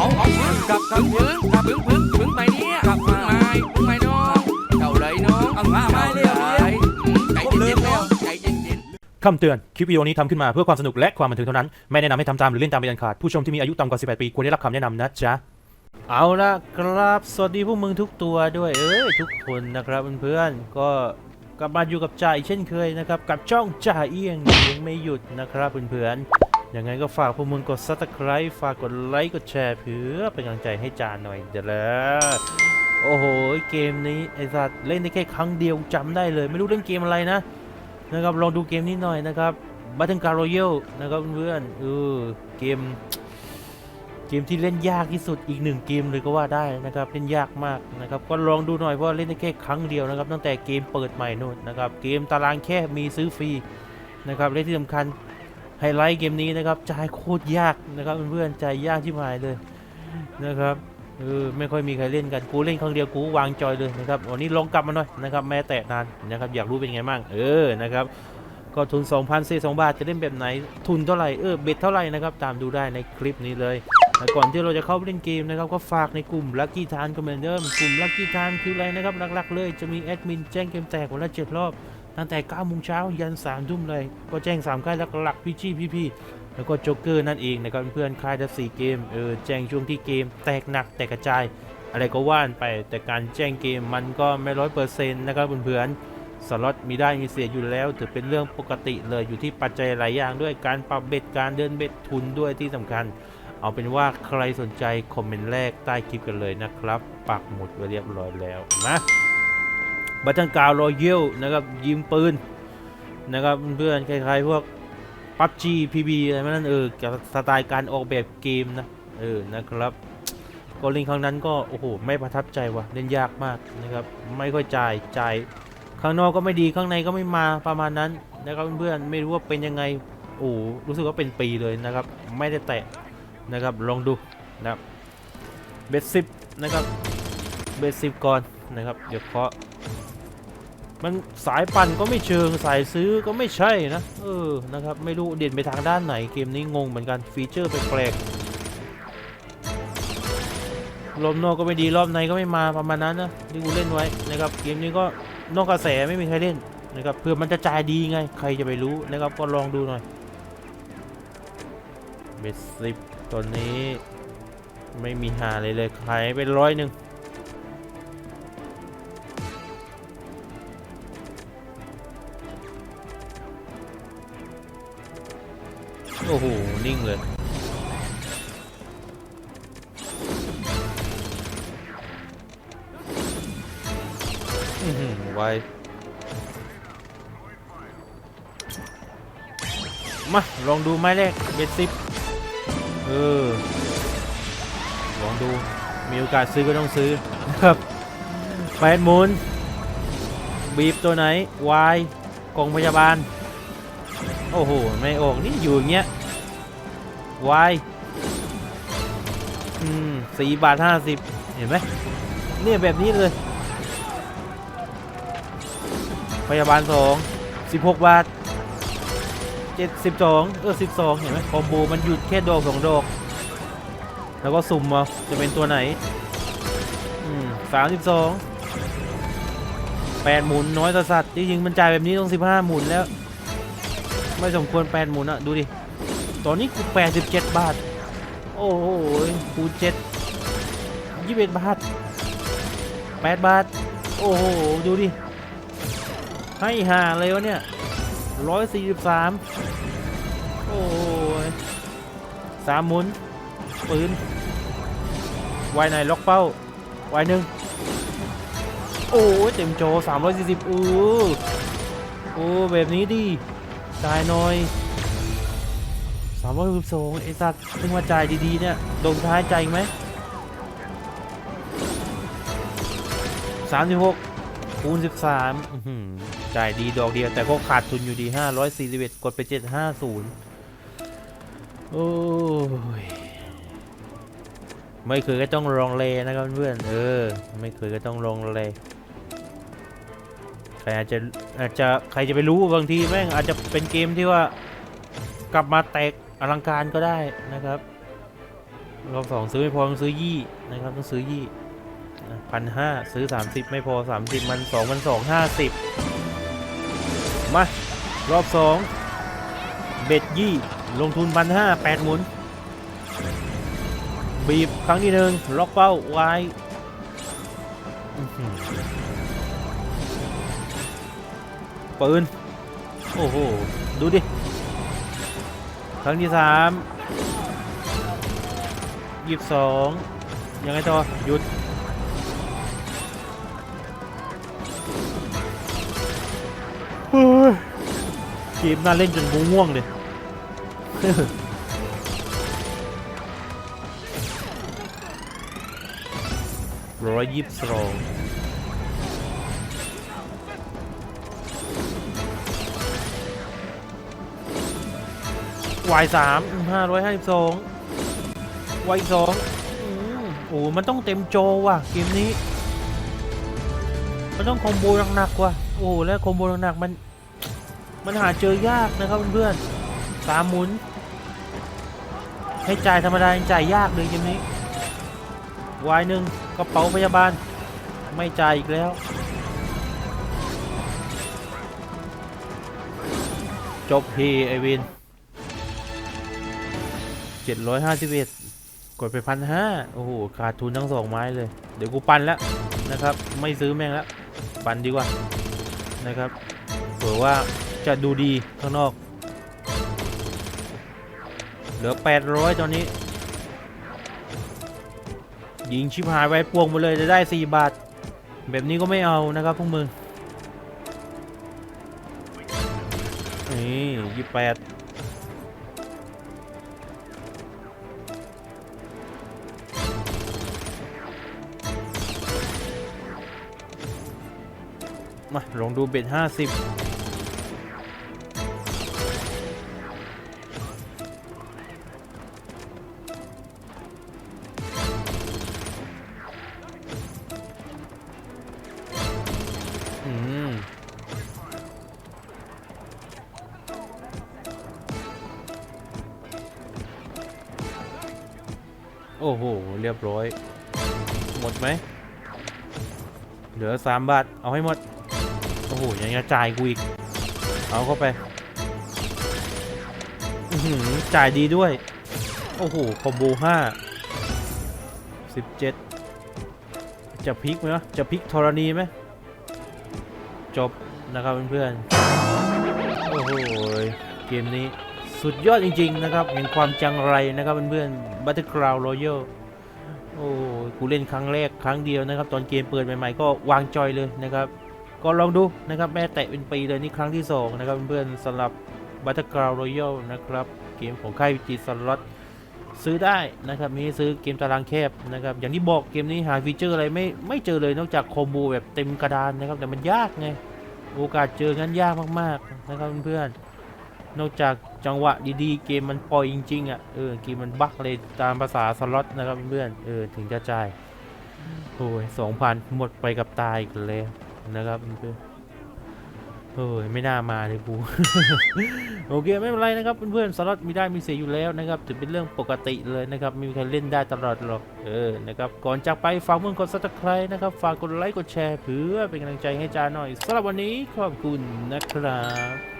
เอาเอาพึ่งกลับกลับพึ่งกลับพึ่งพึ่งพึ่งไปเนี่ยกลับพึ่งไม่พึ่งไม่น้องเจ้าเลยน้องเอามาไม่เลยใจเย็นๆแล้วใจเย็นๆคำเตือน คลิปวิดีโอนี้ทำขึ้นมาเพื่อความสนุกและความบันเทิงเท่านั้น ไม่แนะนำให้ทำตามหรือเล่นตามเป็นอันขาด ผู้ชมที่มีอายุต่ำกว่า 18 ปีควรได้รับคำแนะนำนะจ๊ะเอาละครับ สวัสดีพวกมึงทุกตัวด้วยเอ้ยทุกคนนะครับเพื่อนๆก็กลับมาอยู่กับจ่าเช่นเคยนะครับ กับช่องจ่าเอี้ยงยังไม่หยุดนะครับเพื่อนๆ ยังไงก็ฝากพวกมึงกด subscribe ฝากกดไลค์กดแชร์เพื่อเป็นกำลังใจให้จ่าหน่อยเดี๋ยวแล้วโอ้โห เกมนี้ไอ้สัตว์เล่นได้แค่ครั้งเดียวจำได้เลย ไม่รู้เล่นเกมอะไรนะนะครับลองดูเกมนี้หน่อยนะครับบัตเทิลการ์โรยัลนะครับเพื่อนเออเกม เกมที่เล่นยากที่สุดอีกหนึ่งเกมเลยก็ว่าได้นะครับเล่นยากมากนะครับก็ลองดูหน่อยเพราะเล่นได้แค่ครั้งเดียวนะครับตั้งแต่เกมเปิดใหม่นู่นนะครับเกมตารางแค่มีซื้อฟรีนะครับและที่สำคัญ ไฮไลท์เกมนี้นะครับจ่ายโคตรยากนะครับเพื่อนๆจ่ายยากที่หายเลยนะครับเออไม่ค่อยมีใครเล่นกันกูเล่นครั้งเดียวกูวางจอยเลยนะครับวันนี้ลองกลับมาหน่อยนะครับแม้แต่นานนะครับอยากรู้เป็นไงบ้างเออนะครับก็ทุน 2,000เศษ2บาทจะเล่นแบบไหนทุนเท่าไหร่เออเบ็ดเท่าไหร่นะครับตามดูได้ในคลิปนี้เลยแต่ก่อนที่เราจะเข้าไปเล่นเกมนะครับก็ฝากในกลุ่ม Lucky Time ก็เหมือนเดิมกลุ่ม Lucky Time คืออะไรนะครับหลักๆเลยจะมีแอดมินแจ้งเกมแตกวันละ7รอบ ตั้งแต่9โมงเช้ายัน3ทุ่มเลย ก็แจ้ง 3 ค่ายหลักๆพี่จี้พี่ๆแล้วก็โจ๊กเกอร์นั่นเองนะครับเพื่อนๆค่ายละ4เกมเออแจ้งช่วงที่เกม แตกหนักแตกกระจาย อะไรก็ว่านไปแต่การแจ้งเกมมันก็ไม่ร้อยเปอร์เซ็นต์นะครับเพื่อนๆสล็อตมีได้มีเสียอยู่แล้ว ถือเป็นเรื่องปกติเลยอยู่ที่ปัจจัยหลายอย่างด้วยการปรับเบ็ดการเดินเบ็ดทุนด้วยที่สำคัญเอาเป็นว่าใครสนใจคอมเมนต์แรกใต้คลิปกันเลยนะครับ ปักหมุดไว้เรียบร้อยแล้วนะ บัตทังกาวรอยเยลนะครับยิงปืนนะครับเพื่อนๆคล้ายๆพวกปับจีพีบีอะไรนั่นเออกับสไตล์การออกแบบเกมนะเออนะครับก็เล่นครั้งนั้นก็โอ้โหไม่ประทับใจว่ะเล่นยากมากนะครับไม่ค่อยจ่ายจ่ายข้างนอกก็ไม่ดีข้างในก็ไม่มาประมาณนั้นนะครับเพื่อนๆไม่รู้ว่าเป็นยังไงโอ้รู้สึกว่าเป็นปีเลยนะครับไม่ได้แตะนะครับลองดูนะครับเบสซิปนะครับเบสซิปก่อนนะครับเดี๋ยวเคาะ มันสายปั่นก็ไม่เชิงสายซื้อก็ไม่ใช่นะ เออนะครับ ไม่รู้เด่นไปทางด้านไหนเกมนี้งงเหมือนกันฟีเจอร์แปลกๆรอบนอกก็ไม่ดีรอบในก็ไม่มาประมาณนั้นนะที่กูเล่นไว้นะครับเกมนี้ก็นอกกระแสไม่มีใครเล่นนะครับเพื่อมันจะจ่ายดีไงใครจะไปรู้นะครับก็ลองดูหน่อยเบสซิปตัวนี้ไม่มีหาเลยเลยขายเป็นร้อยหนึ่ง โอ้โห นิ่งเลย อือหือไวมา ลองดูไม้แรกเบสซิปเออ ลองดู มีโอกาสซื้อก็ต้องซื้อนะครับแปดหมุนบีบตัวไหนวายกองพยาบาล โอ้โห ไม่ออกนี่อยู่อย่างเงี้ย วายอืมสี่บาทห้าสิบเห็นไหมเนี่ยแบบนี้เลย พยาบาลสองสิบหกบาทเจ็ดสิบสองเออสิบสองเห็นไหมคอมโบมันหยุดแค่ดอกสองดอก แล้วก็สุ่มเอาจะเป็นตัวไหนอืมสามสิบสองแปดหมุนน้อยสัตว์จริงๆมันจ่ายแบบนี้ต้องสิบห้าหมุนแล้ว ไม่สมควรแปดหมุนอะดูดิ ตอนนี้กูแปดสิบเจ็ดบาท โอ้โหคูณเจ็ดยี่สิบเอ็ดบาทแปดบาท โอ้โห ดูดิ ให้ห่าเลยวะเนี่ยร้อยสี่สิบสามโอ้ยสามหมุน ปืนไวไหนล็อกเป้าไวหนึ่งโอ้ยเต็มโจสามร้อยสี่สิบอู้โอ้แบบนี้ดีจ่ายหน่อยามร้อยสิบสองไอ้สัตว์ซึ่งมาจ่ายดีๆเนี่ยโดนท้ายใจไหมสามสิบหกคูณ13อื้อหือจ่ายดีดอกเดียว แต่ก็ขาดทุนอยู่ดี541กดไป750โอ้ย ไม่เคยก็ต้องลองเลนะครับเพื่อนเออ ไม่เคยก็ต้องลองเลใครอาจจะอาจจะใครจะไปรู้บางทีแม่งอาจจะเป็นเกมที่ว่ากลับมาแตก อลังการก็ได้นะครับรอบสองซื้อไม่พอต้องซื้อยี่นะครับต้องซื้อยี่พันห้าซื้อสามสิบไม่พอสามสิบมันสองมันสองห้าสิบมารอบสองเบ็ดยี่ลงทุนพันห้าแปดหมุน บีบครั้งที่หนึ่งล็อกเป้าไว้เปืน โอ้โห ดูดิ ครั้งที่สามยี่สิบสองยังไงต่อหยุดเฮ้ยเกมน่าเล่นจนกูง่วงเลยร้อยยี่สิบสอง วายสามห้าร้อยห้าสิบสองวายสองโอ้มันต้องเต็มโจว่ะเกมนี้ มันต้องคอมโบหนักๆว่ะโอ้แล้วคอมโบหนักๆมัน มันหาเจอยากนะครับเพื่อนๆสามหมุน ให้จ่ายธรรมดายังจ่ายยากเลยเกมนี้วายหนึ่งกระเป๋าพยาบาล ไม่จ่ายอีกแล้วจบพีไอวิน เจ็ดร้อยห้าสิบเอ็ดกดไปพันห้าโอ้โหขาดทุนทั้งสองไม้เลย เดี๋ยวกูปันแล้วนะครับ ไม่ซื้อแม่งแล้ว ปันดีกว่านะครับเผื่อว่าจะดูดีข้างนอก เหลือ800ตอนนี้ ยิงชิบหายไว้พวงไปเลยจะได้4บาท แบบนี้ก็ไม่เอานะครับพวกมึงนี่ยี่แปด มาลองดูเบ็ดห้าสิบอืมโอ้โห เรียบร้อย หมดไหม เหลือสามบาท เอาให้หมด โอ้โหยังจะจ่ายกูอีก เอาเข้าไปอื้อหือจ่ายดีด้วย โอ้โห คอมโบห้าสิบเจ็ดจะพลิกไหมจะพลิกธรณีไหมจบนะครับเพื่อนๆโอ้โหเกมนี้สุดยอดจริง ๆ นะครับ เห็นความจังไรนะครับเพื่อนๆ Battleground Royal โอ้กูเล่นครั้งแรกครั้งเดียวนะครับ ตอนเกมเปิดใหม่ๆ ก็วางจอยเลยนะครับ ก็ลองดูนะครับแม่แตะเป็นปีเลยนี่ครั้งที่ 2 นะครับเพื่อนๆสำหรับ Battleground Royal นะครับ เกมของค่ายจีสล็อตซื้อได้นะครับมีซื้อเกมตารางแคบนะครับอย่างที่บอกเกมนี้หาฟีเจอร์อะไรไม่ไม่เจอเลยนอกจากคอมโบแบบเต็มกระดานนะครับแต่มันยากไงโอกาสเจองั้นยากมากๆนะครับเพื่อนๆนอกจากจังหวะดีๆ เกมมันปล่อยจริงๆอะเออเกมมันบั๊กเลยตามภาษาสล็อตนะครับเพื่อนๆเออถึงจะจ่ายโอ้ยสองพันหมดไปกับตายอีกแล้ว นะครับเพื่อนเฮ้ยไม่น่ามาเลยกูโอเคไม่เป็นไรนะครับเพื่อนๆสล็อตมีได้มีเสียอยู่แล้วนะครับถือเป็นเรื่องปกติเลยนะครับมีใครเล่นได้ตลอดหรอกเออนะครับก่อนจากไปฝากเพื่อนกดซับสไครต์นะครับฝากกดไลค์กดแชร์เพื่อเป็นกำลังใจให้จ้าหน่อยสำหรับวันนี้ขอบคุณนะครับ